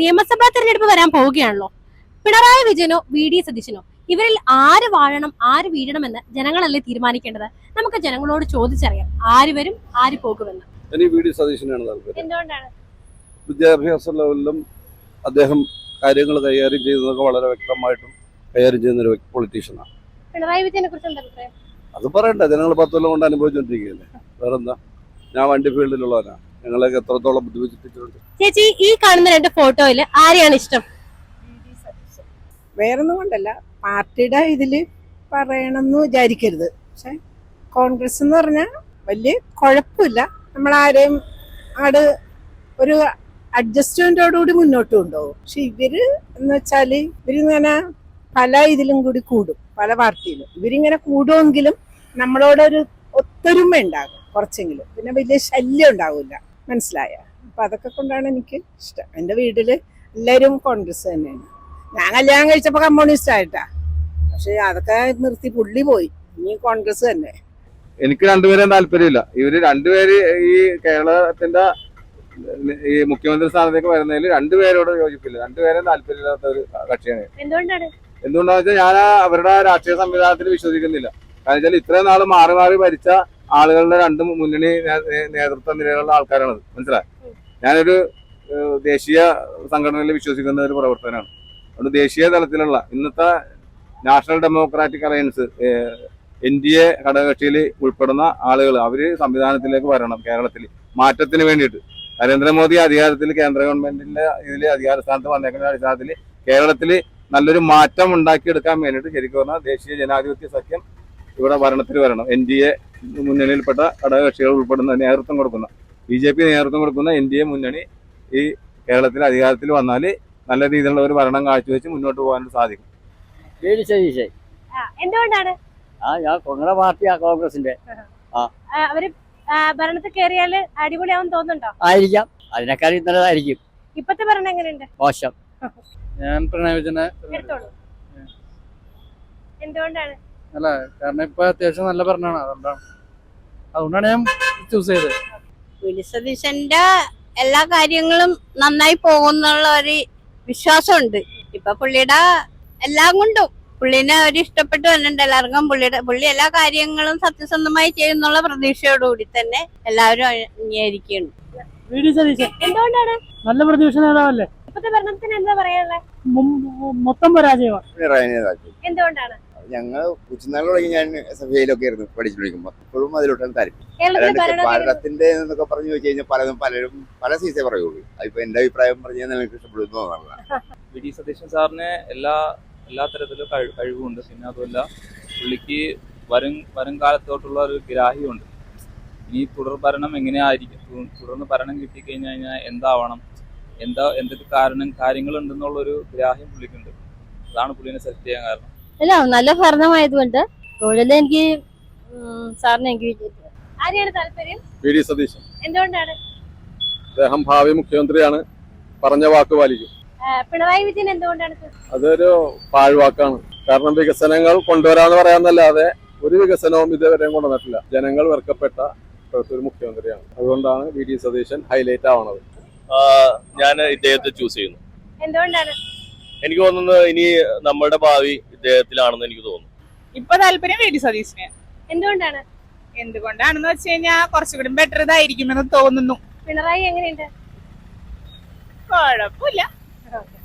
നിയമസഭാ തെരഞ്ഞെടുപ്പ് വരാൻ പോവുകയാണല്ലോ. പിണറായി വിജയനോ വി ഡി സതീശനോ ഇവരിൽ ആര് വാഴണം ആര് വീഴണമെന്ന് ജനങ്ങളല്ലേ തീരുമാനിക്കേണ്ടത്? നമുക്ക് ജനങ്ങളോട് ചോദിച്ചറിയാം. ആര് വരും ആര് പോകുമെന്ന്. എന്തുകൊണ്ടാണ്? വിദ്യാഭ്യാസ ലെവലിലും അദ്ദേഹം കാര്യങ്ങൾ കൈകാര്യം ചെയ്യുന്നതൊക്കെ വളരെ വ്യക്തമായിട്ടും കൈകാര്യം ചെയ്യുന്ന ഒരു പൊളിറ്റീഷ്യനാണ് പിണറായി വിജയനെ കുറിച്ച് എന്താ അഭിപ്രായം? അത് പറയണ്ട. ജനങ്ങൾ പത്തൊല്ലം കൊണ്ട് അനുഭവിച്ചുകൊണ്ടിരിക്കുകയല്ലേ വേറെന്താ? ഞാൻ വണ്ടി ഫീൽഡിലുള്ളവനാണ് ഞങ്ങളെയൊക്കെ എത്രത്തോളം ബുദ്ധിമുട്ടിട്ടുണ്ട് ചേച്ചി ഈ കാണുന്ന രണ്ട് ഫോട്ടോയിൽ ആരെയാണ് ഇഷ്ടം? വേറൊന്നും കൊണ്ടല്ല. പാർട്ടിയുടെ ഇതിൽ പറയണമെന്ന് വിചാരിക്കരുത്. പക്ഷെ കോൺഗ്രസ് എന്ന് പറഞ്ഞാൽ വലിയ കുഴപ്പമില്ല. നമ്മളാരെയും ആട് ഒരു അഡ്ജസ്റ്റ്മെന്റോടുകൂടി മുന്നോട്ട് കൊണ്ടുപോകും. പക്ഷെ ഇവർ എന്ന് വെച്ചാൽ ഇവരിങ്ങനെ പല ഇതിലും കൂടി കൂടും പല പാർട്ടിയിലും. ഇവരിങ്ങനെ കൂടുമെങ്കിലും നമ്മളോടൊരു ഒത്തൊരുമ ഉണ്ടാകും കുറച്ചെങ്കിലും. പിന്നെ വലിയ ശല്യം ഉണ്ടാവില്ല. മനസ്സിലായ. അപ്പം അതൊക്കെ കൊണ്ടാണ് എനിക്ക് ഇഷ്ടം. എന്റെ വീട്ടിൽ എല്ലാവരും കോൺഗ്രസ് തന്നെയാണ്. ഞാൻ കല്യാണം കഴിച്ചപ്പോൾ കമ്മ്യൂണിസ്റ്റ് ആയിട്ടാ. പക്ഷെ അതൊക്കെ നിർത്തി പുള്ളി പോയി. ഇനി കോൺഗ്രസ് തന്നെ. എനിക്ക് രണ്ടുപേരും താല്പര്യമില്ല. ഇവർ രണ്ടുപേര് ഈ കേരളത്തിന്റെ ഈ മുഖ്യമന്ത്രി സ്ഥാനത്തേക്ക് വരുന്നതിൽ രണ്ടുപേരോട് യോജിപ്പില്ല. രണ്ടുപേരും താല്പര്യമില്ലാത്ത ഒരു കക്ഷിയാണ് എന്തുകൊണ്ടാണ്? എന്തുകൊണ്ടാന്ന് വെച്ചാൽ ഞാൻ അവരുടെ രാഷ്ട്രീയ സംവിധാനത്തിൽ വിശ്വസിക്കുന്നില്ല. കാരണം വെച്ചാൽ ഇത്രയും നാൾ മാറി മാറി ഭരിച്ച ആളുകളുടെ രണ്ട് മുന്നണി നേതൃത്വ നിലയിലുള്ള ആൾക്കാരാണത്. മനസ്സിലായി? ഞാനൊരു ദേശീയ സംഘടനയിൽ വിശ്വസിക്കുന്ന ഒരു പ്രവർത്തനമാണ് അതുകൊണ്ട് ദേശീയ തലത്തിലുള്ള ഇന്നത്തെ National Democratic Alliance N D A ഘടകകക്ഷിയിൽ ഉൾപ്പെടുന്ന ആളുകൾ അവർ സംവിധാനത്തിലേക്ക് വരണം കേരളത്തിൽ മാറ്റത്തിന് വേണ്ടിയിട്ട്. നരേന്ദ്രമോദി അധികാരത്തിൽ കേന്ദ്ര ഗവൺമെന്റിന്റെ ഇതിൽ അധികാര സ്ഥാനത്ത് വന്നേക്കുന്ന അടിസ്ഥാനത്തിൽ കേരളത്തിൽ നല്ലൊരു മാറ്റം ഉണ്ടാക്കിയെടുക്കാൻ വേണ്ടിയിട്ട് ശരിക്കും പറഞ്ഞാൽ ദേശീയ ജനാധിപത്യ സഖ്യം ഇവിടെ ഭരണത്തിൽ വരണം. എൻ ഡി എ മുന്നണിയിൽപ്പെട്ട ഘടകകക്ഷികൾ ഉൾപ്പെടുന്ന നേതൃത്വം കൊടുക്കുന്ന ബി ജെ പി നേതൃത്വം കൊടുക്കുന്ന എൻ ഡി എ മുന്നണി ഈ കേരളത്തിൽ അധികാരത്തിൽ വന്നാൽ നല്ല രീതിയിലുള്ള ഒരു ഭരണം കാഴ്ചവെച്ച് മുന്നോട്ട് പോകാൻ സാധിക്കും. എന്തുകൊണ്ടാണ്? ആ ഞാൻ കോൺഗ്രസ് പാർട്ടിയാ കോൺഗ്രസിന്റെ. ആ, അവർ ഭരണത്തിൽ കയറിയാൽ അടിപൊളിയാവും തോന്നുന്നുണ്ടോ? ആയിരിക്കാം. അതിനേക്കാൾ നല്ലതായിരിക്കും. ഇപ്പത്തെ ഭരണം എങ്ങനെയുണ്ട്? മോശം. ഞാൻ പ്രണയോജന എന്തുകൊണ്ടാണ്? അല്ല? കാരണം ഇപ്പൊ അത്യാവശ്യം നല്ല ഭരണമാണ്. അതുകൊണ്ടാണ് അതുകൊണ്ടാണ് ഞാൻ ചൂസ് ചെയ്തത്. വിനി സതീശന്റെ എല്ലാ കാര്യങ്ങളും നന്നായി പോകുന്നുള്ള ഒരു വിശ്വാസമുണ്ട്. ഇപ്പൊ പുള്ളിയുടെ എല്ലാം കൊണ്ടും പുള്ളിനെ ഒരു ഇഷ്ടപ്പെട്ടു വന്നിട്ടുണ്ട് എല്ലാവർക്കും. പുള്ളിയുടെ പുള്ളി എല്ലാ കാര്യങ്ങളും സത്യസന്ധമായി ചെയ്യുന്നുള്ള പ്രതീക്ഷയോടുകൂടി തന്നെ എല്ലാവരും അംഗീകരിക്കുന്നു എന്തുകൊണ്ടാണ്? നല്ല പ്രതിപക്ഷ നേതാവല്ലേ? ഇപ്പത്തെ ഭരണത്തിന് എന്താ പറയാനുള്ളത്? മൊത്തം പരാജയമാണ്. എന്തുകൊണ്ടാണ്? ഞങ്ങൾ ഉച്ചനാൾ തുടങ്ങി ഞാൻ എസ് എഫ് ഐയിലൊക്കെ ആയിരുന്നു പഠിച്ചുകൊണ്ടിരിക്കുമ്പോൾ ഇപ്പോഴും അതിലോട്ടാണ് താല്പര്യം. ഭാരതത്തിന്റെ എന്നൊക്കെ പറഞ്ഞു വെച്ച് കഴിഞ്ഞാൽ പലതും പലരും പല സീസേ പറയുള്ളൂ. അതിപ്പോ എന്റെ അഭിപ്രായം പറഞ്ഞു കഴിഞ്ഞാൽ എനിക്ക് ഇഷ്ടപ്പെടുന്നു വി ഡി സതീശൻ സാറിന് എല്ലാ എല്ലാ തരത്തിലും കഴിവുണ്ട്. പിന്നെ അതുമല്ല പുള്ളിക്ക് വരും വരും കാലത്തോട്ടുള്ള ഒരു ഗ്രാഹ്യമുണ്ട്. ഇനി തുടർ ഭരണം എങ്ങനെയായിരിക്കും? തുടർന്ന് ഭരണം കിട്ടിക്കഴിഞ്ഞു കഴിഞ്ഞാൽ എന്താവണം? എന്താ എന്തൊക്കെ കാരണം കാര്യങ്ങളുണ്ടെന്നുള്ളൊരു ഗ്രാഹ്യം പുള്ളിക്കുണ്ട്. അതാണ് പുള്ളിനെ സെലക്ട് ചെയ്യാൻ കാരണം. അല്ല നല്ല ഭരണമായതുകൊണ്ട് കൂടുതൽ എനിക്ക് സാറിനെ എനിക്ക് ആരെയാണ് താല്പര്യം? V D Satheesan. എന്തുകൊണ്ടാണ്? അദ്ദേഹം ഭാവി മുഖ്യമന്ത്രിയാണ്. പറഞ്ഞ വാക്ക് പാലിക്കും. പിണറായി വിജയൻ എന്തുകൊണ്ടാണ് അതൊരു പാഴ്വാക്കാണ്. കാരണം വികസനങ്ങൾ കൊണ്ടുവരാന്ന് പറയാന്നല്ലാതെ ഒരു വികസനവും ഇതുവരെയും കൊണ്ടുവന്നിട്ടില്ല. ജനങ്ങൾ വെറുക്കപ്പെട്ട ഇപ്പോഴത്തെ ഒരു മുഖ്യമന്ത്രിയാണ്. അതുകൊണ്ടാണ് വി ഡി സതീശൻ ഹൈലൈറ്റ് ആവണത്. ഞാൻ ഇദ്ദേഹത്തെ ചൂസ് ചെയ്യുന്നു. എന്തുകൊണ്ടാണ്? എനിക്ക് തോന്നുന്നത് ഇനി നമ്മുടെ ഭാവി ഇദ്ദേഹത്തിലാണെന്ന് എനിക്ക് തോന്നുന്നു. ഇപ്പൊ താല്പര്യം വേണ്ടി സതീശിന്. എന്തുകൊണ്ടാണ്? എന്തുകൊണ്ടാണെന്ന് വെച്ച് കഴിഞ്ഞാൽ കുറച്ചുകൂടി ബെറ്റർ ഇതായിരിക്കുമെന്ന് തോന്നുന്നു. പിണറായി എങ്ങനെയുണ്ട്? കുഴപ്പമില്ല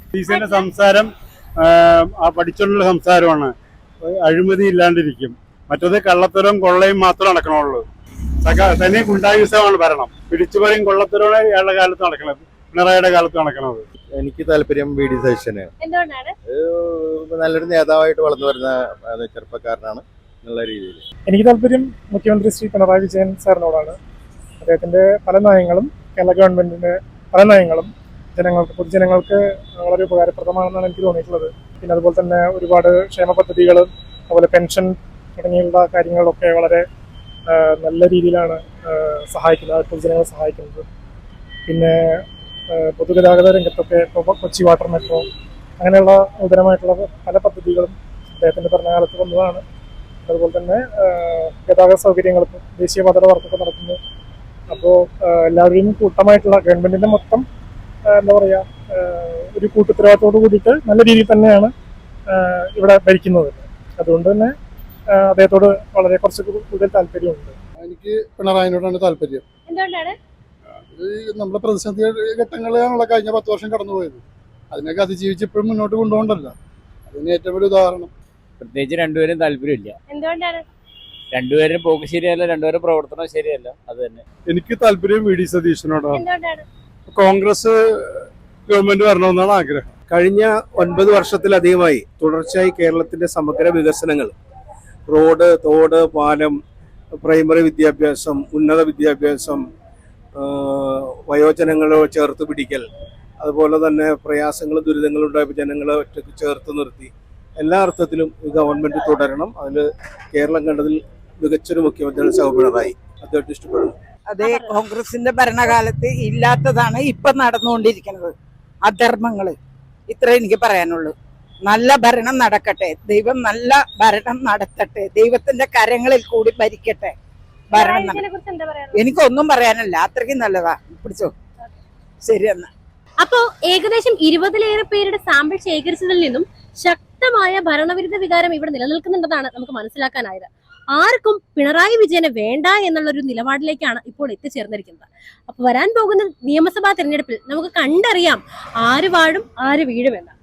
സതീശന്റെ സംസാരം ആ, പഠിച്ചുള്ള സംസാരമാണ്. അഴിമതി ഇല്ലാണ്ടിരിക്കും. മറ്റത് കള്ളത്തരവും കൊള്ളയും മാത്രം നടക്കണുള്ളൂ. തന്നെ തനി ഗുണ്ടായുസമാണ് ഭരണം. പിടിച്ചുപറിയും കൊള്ളത്തരവും ഇയാളുടെ കാലത്ത് നടക്കണത് പിണറായിയുടെ കാലത്ത് നടക്കണത്. എനിക്ക് താല്പര്യം വി ഡി സതീശന് എന്തുകൊണ്ടാണ്? നല്ലൊരു നേതാവായിട്ട് വളർന്നു വരുന്ന ചെറുപ്പക്കാരനാണ് എന്നുള്ള രീതിയിൽ. എനിക്ക് താല്പര്യം മുഖ്യമന്ത്രി ശ്രീ പിണറായി വിജയൻ സാറിനോടാണ്. അദ്ദേഹത്തിന്റെ പല നയങ്ങളും കേരള ഗവൺമെന്റിന്റെ പല നയങ്ങളും ജനങ്ങൾക്ക് പൊതുജനങ്ങൾക്ക് വളരെ ഉപകാരപ്രദമാണെന്നാണ് എനിക്ക് തോന്നിയിട്ടുള്ളത്. പിന്നെ അതുപോലെ തന്നെ ഒരുപാട് ക്ഷേമ പദ്ധതികൾ അതുപോലെ പെൻഷൻ തുടങ്ങിയുള്ള കാര്യങ്ങളൊക്കെ വളരെ നല്ല രീതിയിലാണ് സഹായിക്കുന്നത് പൊതുജനങ്ങളെ സഹായിക്കുന്നത്. പിന്നെ പൊതുഗതാഗത രംഗത്തൊക്കെ ഇപ്പോൾ കൊച്ചി വാട്ടർ മെട്രോ അങ്ങനെയുള്ള നൂതനമായിട്ടുള്ള പല പദ്ധതികളും അദ്ദേഹത്തിന്റെ ഭരണകാലത്ത് വന്നതാണ്. അതുപോലെ തന്നെ ഗതാഗത സൗകര്യങ്ങൾക്ക് ദേശീയപാതയുടെ വർക്കൊക്കെ നടക്കുന്നു. അപ്പോൾ എല്ലാവരെയും കൂട്ടമായിട്ടുള്ള ഗവൺമെന്റിന്റെ മൊത്തം എന്താ പറയുക ഒരു കൂട്ടുത്തരവാദിത്തോട് കൂടിയിട്ട് നല്ല രീതിയിൽ തന്നെയാണ് ഇവിടെ ഭരിക്കുന്നത്. അതുകൊണ്ട് തന്നെ അദ്ദേഹത്തോട് വളരെ കുറച്ച് കൂടുതൽ താല്പര്യമുണ്ട്. എനിക്ക് പിണറായിനോടാണ് താല്പര്യം. എന്തുകൊണ്ടാണ്? ഇത് നമ്മുടെ പ്രതിസന്ധി ഘട്ടങ്ങളാണല്ലോ കഴിഞ്ഞ പത്ത് വർഷം കടന്നുപോയത്. അതിനൊക്കെ അതിജീവിച്ച് ഇപ്പോഴും മുന്നോട്ട് കൊണ്ടുപോകണ്ടല്ല. അതിന് ഏറ്റവും വലിയ ഉദാഹരണം. പ്രത്യേകിച്ച് രണ്ടുപേരും താല്പര്യമില്ല. എന്തുകൊണ്ടാണ്? രണ്ടുപേരും പോക്ക് ശരിയല്ല രണ്ടുപേരും പ്രവർത്തനം ശരിയല്ല അത് തന്നെ. എനിക്ക് താല്പര്യം വി ഡി സതീശനോടാണ്. എന്തുകൊണ്ടാണ്? കോൺഗ്രസ് ഗവൺമെന്റ് വരണമെന്നാണ് ആഗ്രഹം. കഴിഞ്ഞ ഒൻപത് വർഷത്തിലധികമായി തുടർച്ചയായി കേരളത്തിന്റെ സമഗ്ര വികസനങ്ങൾ റോഡ് തോട് പാലം പ്രൈമറി വിദ്യാഭ്യാസം ഉന്നത വിദ്യാഭ്യാസം വയോജനങ്ങളെ ചേർത്ത് പിടിക്കൽ അതുപോലെ തന്നെ പ്രയാസങ്ങൾ ദുരിതങ്ങളുണ്ടായപ്പോൾ ജനങ്ങളെ ഒറ്റയ്ക്ക് ചേർത്ത് നിർത്തി. എല്ലാ അർത്ഥത്തിലും ഈ ഗവൺമെന്റ് തുടരണം. അതിൽ കേരളം കണ്ടതിൽ മികച്ചൊരു മുഖ്യമന്ത്രിയാണ് സഹ പിണറായി. അദ്ദേഹത്തെ ഇഷ്ടപ്പെടുന്നു. അതേ കോൺഗ്രസിന്റെ ഭരണകാലത്ത് ഇല്ലാത്തതാണ് ഇപ്പൊ നടന്നുകൊണ്ടിരിക്കുന്നത്. അധർമ്മങ്ങൾ. ഇത്ര എനിക്ക് പറയാനുള്ളൂ. നല്ല ഭരണം നടക്കട്ടെ. ദൈവം നല്ല ഭരണം നടത്തട്ടെ. ദൈവത്തിന്റെ കരങ്ങളിൽ കൂടി ഭരിക്കട്ടെ. പറയാനുള്ളത്? എനിക്കൊന്നും പറയാനല്ല. അത്രയ്ക്കും നല്ലതാ. പിടിച്ചോ? ശരി എന്നാ. അപ്പോ ഏകദേശം ഇരുപതിലേറെ പേരുടെ സാമ്പിൾ ശേഖരിച്ചതിൽ നിന്നും ശക്തമായ ഭരണവിരുദ്ധ വികാരം ഇവിടെ നിലനിൽക്കുന്നുണ്ടെന്നാണ് നമുക്ക് മനസ്സിലാക്കാനായത്. ആർക്കും പിണറായി വിജയനെ വേണ്ട എന്നുള്ള ഒരു നിലപാടിലേക്കാണ് ഇപ്പോൾ എത്തിച്ചേർന്നിരിക്കുന്നത്. അപ്പൊ വരാൻ പോകുന്ന നിയമസഭാ തെരഞ്ഞെടുപ്പിൽ നമുക്ക് കണ്ടറിയാം ആര് വാഴും ആര് വീഴുമെന്ന്.